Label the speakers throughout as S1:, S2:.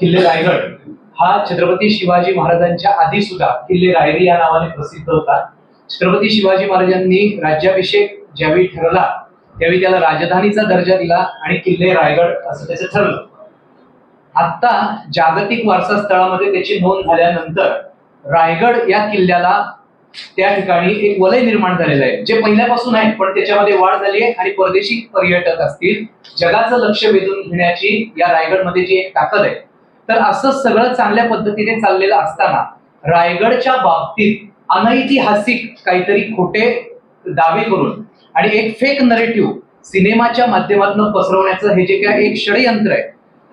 S1: किल्ले रायगड. हा छत्रपती शिवाजी महाराजांच्या आधी सुद्धा किल्ले रायरी या नावाने प्रसिद्ध होता. छत्रपती शिवाजी महाराजांनी राज्याभिषेक ज्यावेळी ठरला त्यावेळी त्याला राजधानीचा दर्जा दिला आणि किल्ले रायगड असं त्याचं ठरलं. आता जागतिक वारसा स्थळामध्ये त्याची नोंद झाल्यानंतर रायगड या किल्ल्याला त्या ठिकाणी एक वलय निर्माण झालेलं आहे जे पहिल्यापासून आहे पण त्याच्यामध्ये वाढ झाली आहे आणि परदेशी पर्यटक असतील जगाचं लक्ष वेधून घेण्याची या रायगडमध्ये जी एक ताकद आहे तर असं सगळं चांगल्या पद्धतीने चाललेलं असताना रायगडच्या बाबतीत अनैतिहासिक काहीतरी खोटे दावे करून आणि एक फेक नरेटिव्ह सिनेमाच्या माध्यमातून पसरवण्याचं हे जे काय एक षडयंत्र आहे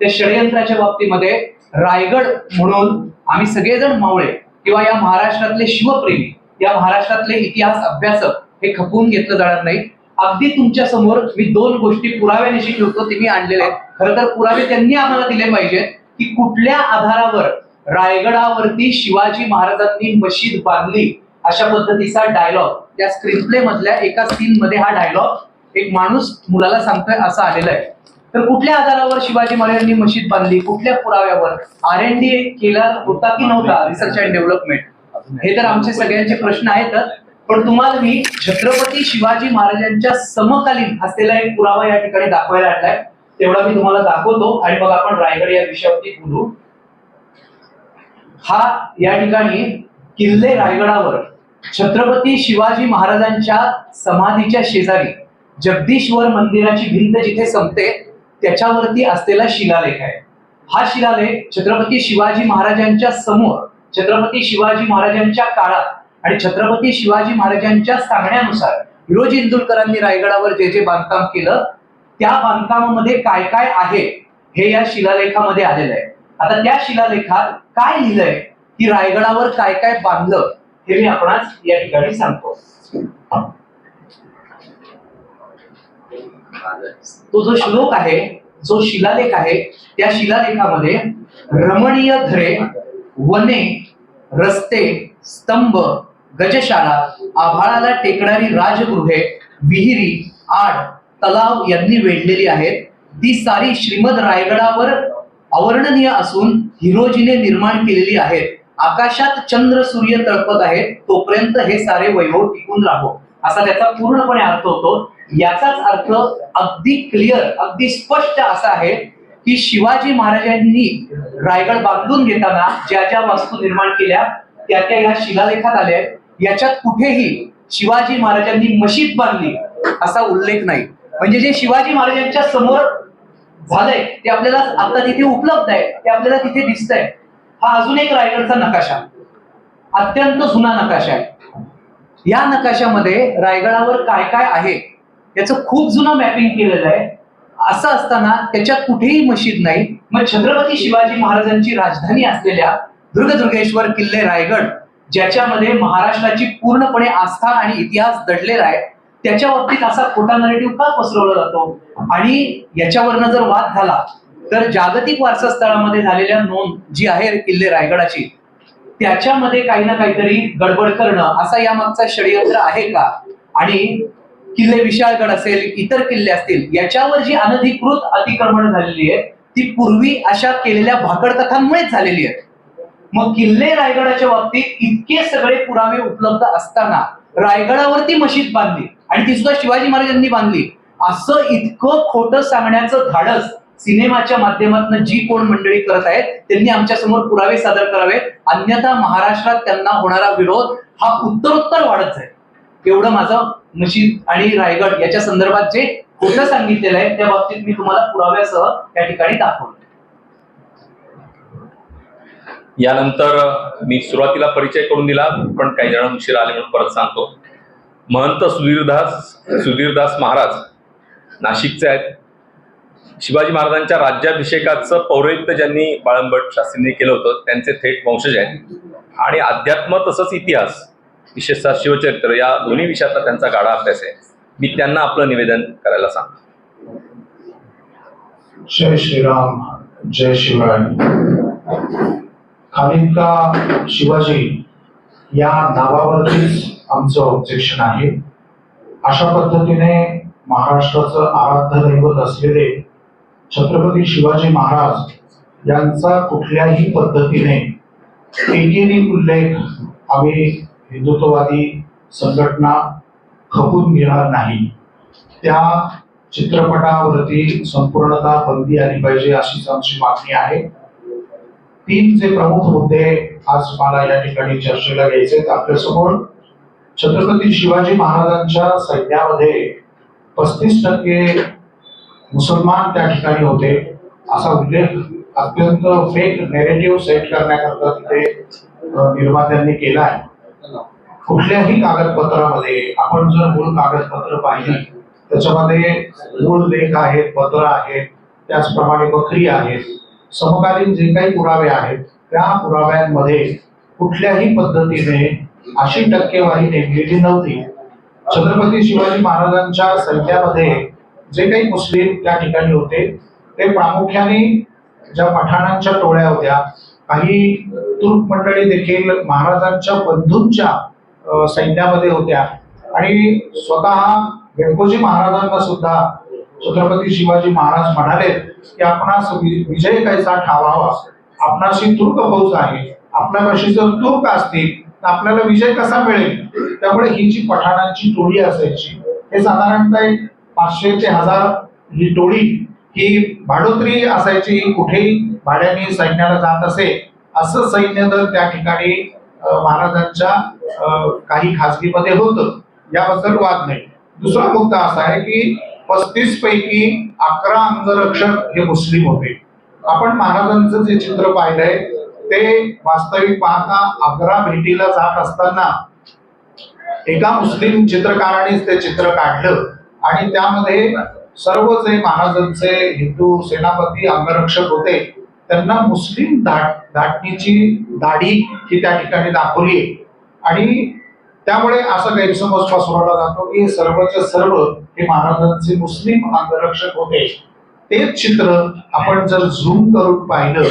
S1: त्या षडयंत्राच्या बाबतीमध्ये रायगड म्हणून आम्ही सगळेजण मावळे किंवा या महाराष्ट्रातले शिवप्रेमी या महाराष्ट्रातले इतिहास अभ्यासक हे खपवून घेतलं जाणार नाही. अगदी तुमच्यासमोर मी दोन गोष्टी पुराव्यानिशी ठेवतो ते मी आणलेले आहेत. खरं तर पुरावे त्यांनी आम्हाला दिले पाहिजेत. की कुठल्या आधारावर रायगडावरती शिवाजी महाराजांनी मशीद बांधली अशा पद्धतीचा डायलॉग त्या स्क्रीन प्ले मधल्या एका सीन मध्ये हा डायलॉग एक माणूस मुलाला सांगतोय असा आलेला आहे. तर कुठल्या आधारावर शिवाजी महाराजांनी मशीद बांधली? कुठल्या पुराव्यावर? आर एन डी केला होता की नव्हता? रिसर्च अँड डेव्हलपमेंट हे तर आमचे सगळ्यांचे प्रश्न आहेतच पण तुम्हाला मी छत्रपती शिवाजी महाराजांच्या समकालीन असलेला एक पुरावा या ठिकाणी दाखवायला आणलाय. तेवढा मी तुम्हाला दाखवतो. आणि मग आपण रायगड या विषयावरती बोलू. हा या ठिकाणी किल्ले रायगडावर छत्रपती शिवाजी महाराजांच्या समाधीच्या शेजारी जगदीश्वर मंदिराची भिंत जिथे संपते त्याच्यावरती असलेला शिलालेख आहे. हा शिलालेख छत्रपती शिवाजी महाराजांच्या समोर छत्रपती शिवाजी महाराजांच्या काळात आणि छत्रपती शिवाजी महाराजांच्या सांगण्यानुसार हिरोजी इंदुरकरांनी रायगडावर जे जे बांधकाम केलं त्या बांधकामामध्ये काय काय आहे हे या शिलालेखामध्ये आलेलं आहे. आता त्या शिलालेखात काय लिहिलंय? की रायगडावर काय काय बांधलं? हे मी आपण या ठिकाणी सांगतो. तो जो श्लोक आहे जो शिलालेख आहे त्या शिलालेखामध्ये रमणीय घरे वने रस्ते स्तंभ गजशाळा आभाळाला टेकणारी राजगृहे विहिरी आड तलाव यांनी वेढलेली आहेत. ती सारी श्रीमद रायगडावर अवर्णनीय असून हिरोजीने निर्माण केलेली आहेत आकाशात चंद्र सूर्य तळपत आहेत. तोपर्यंत हे सारे वैभव टिकून राहो. असा त्याचा पूर्णपणे अर्थ होतो. याचाच अर्थ अगदी क्लिअर अगदी स्पष्ट असा आहे की शिवाजी महाराजांनी रायगड बांधून घेताना ज्या ज्या वास्तू निर्माण केल्या त्या त्या या शिलालेखात आल्या आहेत. याच्यात कुठेही शिवाजी महाराजांनी मशीद बांधली असा उल्लेख नाही. म्हणजे जे शिवाजी महाराजांच्या समोर झालंय ते आपल्याला आता तिथे उपलब्ध आहे ते आपल्याला तिथे दिसतंय हा अजून एक रायगडचा नकाशा. अत्यंत जुना नकाशा आहे. या नकाशामध्ये रायगडावर काय काय आहे याचं खूप जुनं मॅपिंग केलेलं आहे. असं असताना त्याच्यात कुठेही मशीद नाही. मग छत्रपती शिवाजी महाराजांची राजधानी असलेल्या दुर्गदुर्गेश्वर किल्ले रायगड ज्याच्यामध्ये महाराष्ट्राची पूर्णपणे आस्था आणि इतिहास दडलेला आहे त्याच्या बाबतीत असा खोटा नरेटिव्ह का पसरवला जातो? आणि याच्यावरनं जर वाद झाला तर जागतिक वारसा स्थळामध्ये झालेल्या नोंद जी आहे किल्ले रायगडाची त्याच्यामध्ये काही ना काहीतरी गडबड करणं असा यामागचा षडयंत्र आहे का? आणि किल्ले विशाळगड असेल इतर किल्ले असतील याच्यावर जी अनधिकृत अतिक्रमण झालेली आहे ती पूर्वी अशा केलेल्या भाकडकथांमुळेच झालेली आहे मग किल्ले रायगडाच्या बाबतीत इतके सगळे पुरावे उपलब्ध असताना रायगडावरती मशीद बांधली आणि ती सुद्धा शिवाजी महाराजांनी बांधली. असं इतकं खोटं सांगण्याचं धाडस सिनेमाच्या माध्यमातून जी कोण मंडळी करत आहेत त्यांनी आमच्यासमोर पुरावे सादर करावे. अन्यथा महाराष्ट्रात त्यांना होणारा विरोध हा उत्तरोत्तर वाढत जाईल. एवढं माझं मशीद आणि रायगड याच्या संदर्भात जे खोटं सांगितलेलं आहे त्या बाबतीत मी तुम्हाला पुराव्यासह त्या ठिकाणी दाखवलं
S2: यानंतर मी सुरुवातीला परिचय करून दिला पण काही जण उशीर आले म्हणून परत सांगतो. महंत सुधीरदास सुधीरदास महाराज नाशिकचे आहेत. शिवाजी महाराजांच्या राज्याभिषेकाचं पौरोहित्य ज्यांनी बाळंबट शास्त्रींनी केलं होतं त्यांचे थेट वंशज आहेत. आणि अध्यात्म तसंच इतिहास विशेषतः शिवचरित्र या दोन्ही विषयातला त्यांचा गाढा अभ्यास आहे. मी त्यांना आपलं निवेदन करायला सांगतो.
S3: जय श्रीराम जय शिवाय खालिका शिवाजी या नावावरतीच आमचं ऑब्जेक्शन आहे. अशा पद्धतीने महाराष्ट्राचं आराध्य दैवत असलेले छत्रपती शिवाजी महाराज यांचा कुठल्याही पद्धतीने एकेरी उल्लेख आम्ही हिंदुत्ववादी संघटना खपून घेणार नाही. त्या चित्रपटावरती संपूर्णता बंदी आली पाहिजे अशीच आमची मागणी आहे. तीन जे प्रमुख मुद्दे आज मला या ठिकाणी चर्चेला घ्यायचे आहेत आपल्यासमोर. छत्रपती शिवाजी महाराजांच्या सैन्यामध्ये पस्तीस टक्के मुसलमान त्या ठिकाणी होते. असा उल्लेख अत्यंत फेक नेरेटिव्ह सेट करण्याकरता तिथे निर्मात्यांनी केला आहे. कुठल्याही कागदपत्रामध्ये आपण जर मूळ कागदपत्र पाहिली त्याच्यामध्ये मूळ लेख आहेत पत्र आहेत त्याचप्रमाणे बकरी आहेत समकालीन जे काही पुरावे आहेत त्या पुराव्यांमध्ये कुठल्याही पद्धतीने अशी टक्केवारी नेमलेली नव्हती. छत्रपती शिवाजी महाराजांच्या सैन्यामध्ये जे काही मुस्लिम त्या ठिकाणी होते ते प्रामुख्याने ज्या पठाणांच्या टोळ्या होत्या काही तुर्क मंडळी देखील महाराजांच्या बंधूंच्या सैन्यामध्ये होत्या. आणि स्वतः व्यंकोजी महाराजांना सुद्धा छत्रपती शिवाजी महाराज म्हणाले की आपणास वि- विजय कैसा ठावावा? आपणाशी तुर्क फौज आहे. आपल्यापाशी जर तुर्क असतील तर आपल्याला विजय कसा मिळेल? त्यामुळे ही जी पठाणांची टोळी असायची हे साधारणतः एक पाचशे ते हजार ही टोळी ही भाडोत्री असायची कुठेही भाड्याने सैन्याला जात असे असं सैन्य दल त्या ठिकाणी महाराजांच्या काही खासगीमध्ये होतं. याबद्दल वाद नाही. दुसरा मुद्दा असा आहे की पस्तीस पैकी अकरा अंगरक्षक हे मुस्लिम होते. आपण महाराजांचं जे चित्र पाहिलंय ते वास्तविक पाहता आग्रा भेटीला जात असताना एका मुस्लिम चित्रकारानेच ते चित्र काढलं. आणि त्यामध्ये सर्व जे महाराजांचे हिंदू सेनापती अंगरक्षक होते. त्यांना मुस्लिम धाट धाटणीची दाढी ही त्या ठिकाणी दाखवली आणि त्यामुळे असा गैरसमज पसरवला जातो की सर्वच सर्व हे महाराजांचे मुस्लिम अंगरक्षक होते. तेच चित्र आपण जर झूम करून पाहिलं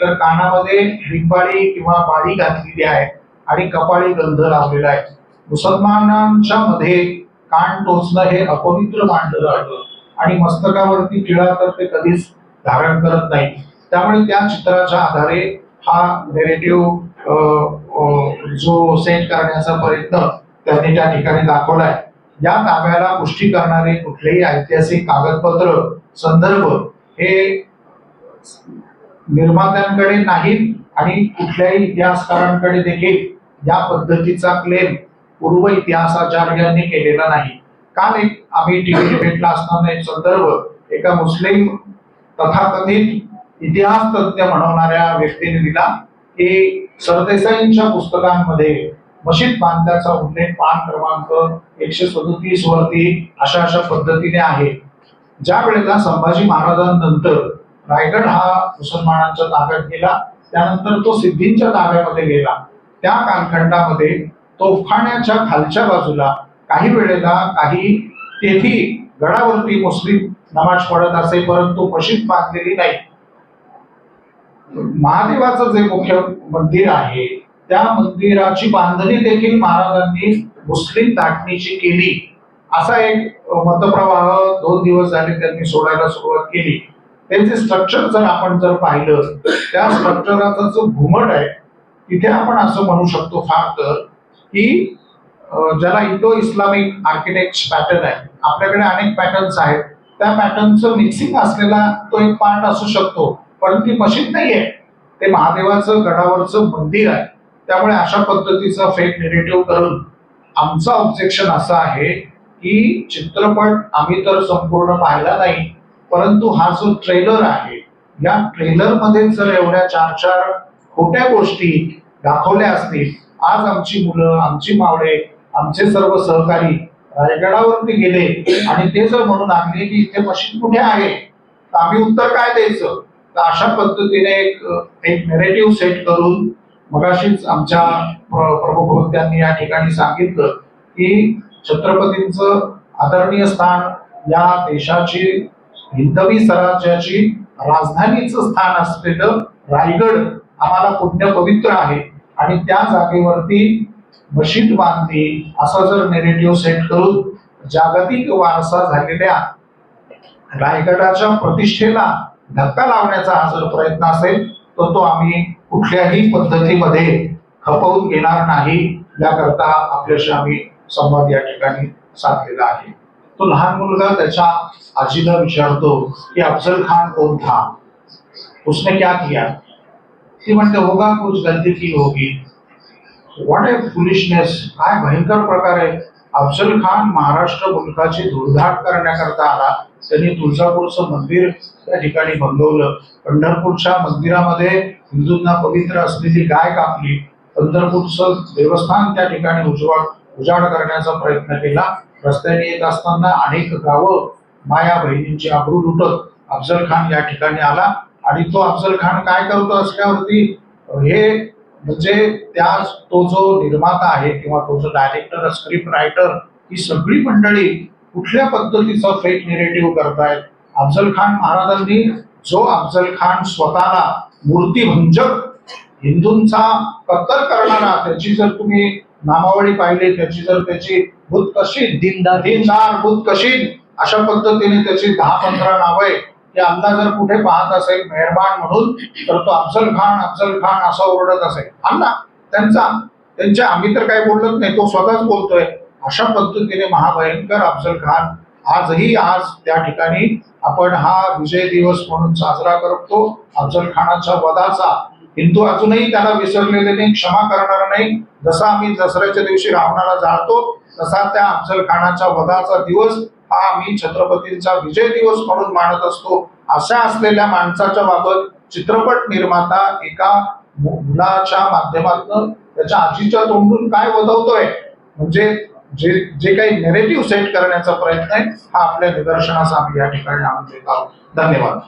S3: तर कानामध्ये बिंबाडी किंवा बाडी घातलेली आहे आणि कपाळी गंध लावलेला आहे. मुसलमानांच्या मध्ये कान टोचणं हे अपवित्र मानलं जातं आणि मस्तकावरती टिळा तर ते कधीच धारण करत नाही. त्यामुळे त्या चित्राच्या आधारे हा नेरेटिव्ह जो सेट करण्याचा प्रयत्न त्यांनी त्या ठिकाणी दाखवलाय. या ताब्याला पुष्टी करणारे कुठलेही ऐतिहासिक कागदपत्र संदर्भ हे निर्मात्यांकडे नाहीत आणि कुठल्याही इतिहासकारांकडे देखील या पद्धतीचा क्लेम पूर्व इतिहासाचार्यांनी केलेला नाही. काल एक आम्ही टीव्ही डिबेटला असताना एक संदर्भ एका मुस्लिम तथाकथित इतिहास तज्ञ म्हणवणाऱ्या व्यक्तीने दिला की सरदेसाईंच्या पुस्तकांमध्ये मशीद बांधल्याचा उल्लेख पान क्रमांक एकशे सदोतीस वरती अशा अशा पद्धतीने आहे. ज्या वेळेला संभाजी महाराजांनंतर रायगड हा मुसलमानांच्या ताब्यात गेला त्यानंतर तो सिद्धींच्या ताब्यामध्ये गेला. त्या कालखंडामध्ये तोफखान्याच्या खालच्या बाजूला काही वेळेला काही तेथी गडावरती मुस्लिम नमाज पडत असे परंतु मशीद बांधलेली नाही. महादेवाचं जे मुख्य मंदिर आहे त्या मंदिराची बांधणी देखील महाराजांनी मुस्लिम दाटणीची केली. असा एक मतप्रवाह दोन दिवस झाले त्यांनी सोडायला सुरुवात केली. त्यांचे स्ट्रक्चर जर आपण जर पाहिलं त्या स्ट्रक्चराचा जो घुमट आहे तिथे आपण असं म्हणू शकतो फार तर की ज्याला इंडो इस्लामिक आर्किटेक्ट पॅटर्न आहे आपल्याकडे अनेक पॅटर्न्स आहेत. त्या पॅटर्नचं मिक्सिंग असलेला तो एक पार्ट असू शकतो पण ती मशीन नाही आहे. ते महादेवाचं गडावरचं मंदिर आहे. त्यामुळे अशा पद्धतीचा फेक निगेटिव्ह करून आमचं ऑब्जेक्शन असं आहे की चित्रपट आम्ही तर संपूर्ण पाहिला नाही परंतु हा जो ट्रेलर आहे या ट्रेलरमध्ये जर एवढ्या चार चार खोट्या गोष्टी दाखवल्या असतील आज आमची मुलं आमची मावळे आमचे सर्व सहकारी रायगडावरती गेले आणि ते जर म्हणून आणले की इथे मशीन कुठे आहे तर आम्ही उत्तर काय द्यायचं? तर अशा पद्धतीने एक एक नेरेटिव्ह सेट करून मगाशीच आमच्या प्रमुख वक्त्यांनी या ठिकाणी सांगितलं की छत्रपतींचं आदरणीय स्थान या देशाची हिंदवी स्वराज्याची राजधानीचं स्थान असलेलं रायगड आम्हाला पुण्य पवित्र आहे. आणि त्या जागेवरती मशीद बांधली असा जर नेरेटिव्ह सेट करून जागतिक वारसा झालेल्या रायगडाच्या प्रतिष्ठेला धक्का लावण्याचा हा जर प्रयत्न असेल तर तो आम्ही कुठल्याही पद्धतीमध्ये खपवून घेणार नाही. याकरता आपल्याशी आम्ही संवाद या ठिकाणी साधलेला आहे. तो लहान मुलगा त्याच्या आजीला विचारतो की अफजल खान कोण था? उसने क्या किया? ती म्हणते होगा कुछ गलती की होगी. व्हॉट ए फुलिशनेस काय भयंकर प्रकार आहे. अफजल खान महाराष्ट्र मुलकाची धुळधाट करण्याकरता आला. त्यांनी तुळजापूरचं मंदिर त्या ठिकाणी बंगवलं पंढरपूरच्या मंदिरामध्ये हिंदूंना पवित्र असलेली गाय कापली. पंढरपूरचं देवस्थान त्या ठिकाणी उजवा उजाड करण्याचा प्रयत्न केला. रस्त्याने येत असताना अनेक गावं माया बहिणींची आबरू लुटत अफजल खान या ठिकाणी आला. आणि तो अफजल खान काय करतो असल्यावरती हे म्हणजे त्या तो जो निर्माता आहे किंवा तो जो डायरेक्टर स्क्रिप्ट रायटर ही सगळी मंडळी कुठल्या पद्धतीचा फेक निरेटिव्ह करतायत? अफजल खान महाराजांनी जो अफजल खान स्वतःला मूर्तीभंजक हिंदूंचा कत्तल करणारा त्याची जर तुम्ही नामावळी पाहिली त्याची जर त्याची भूत कशी
S1: दिनदार
S3: दिनदार भूत कशी अशा पद्धतीने त्याची दहा पंधरा नाव आहे की अल्ला जर कुठे पाहत असेल मेहरबान म्हणून तर तो अफजल खान अफजल खान असा ओरडत असेल. अल्ला त्यांचा त्यांच्या आम्ही तर काही बोलत नाही तो स्वतःच बोलतोय. अशा पद्धतीने महाभयंकर अफजल खान आजही आज त्या ठिकाणी आपण हा विजय दिवस म्हणून साजरा करतो. अफजल खानाच्या वधाचा हिंदू अजूनही त्याला विसरलेले नाही क्षमा करणार नाही. जसा आम्ही दसऱ्याच्या दिवशी रावणाला जाळतो तसा त्या अफजल खानाच्या वधाचा दिवस हा आम्ही छत्रपतींचा विजय दिवस म्हणून मानत असतो. अशा असलेल्या माणसाच्या बाबत चित्रपट निर्माता एका मुलाच्या माध्यमातून त्याच्या आजीच्या तोंडून काय वदवतोय? म्हणजे जे जे काही नेरेटिव्ह सेट करण्याचा प्रयत्न आहे हा आपल्या निदर्शनास आम्ही या ठिकाणी आणून देत आहोत. धन्यवाद.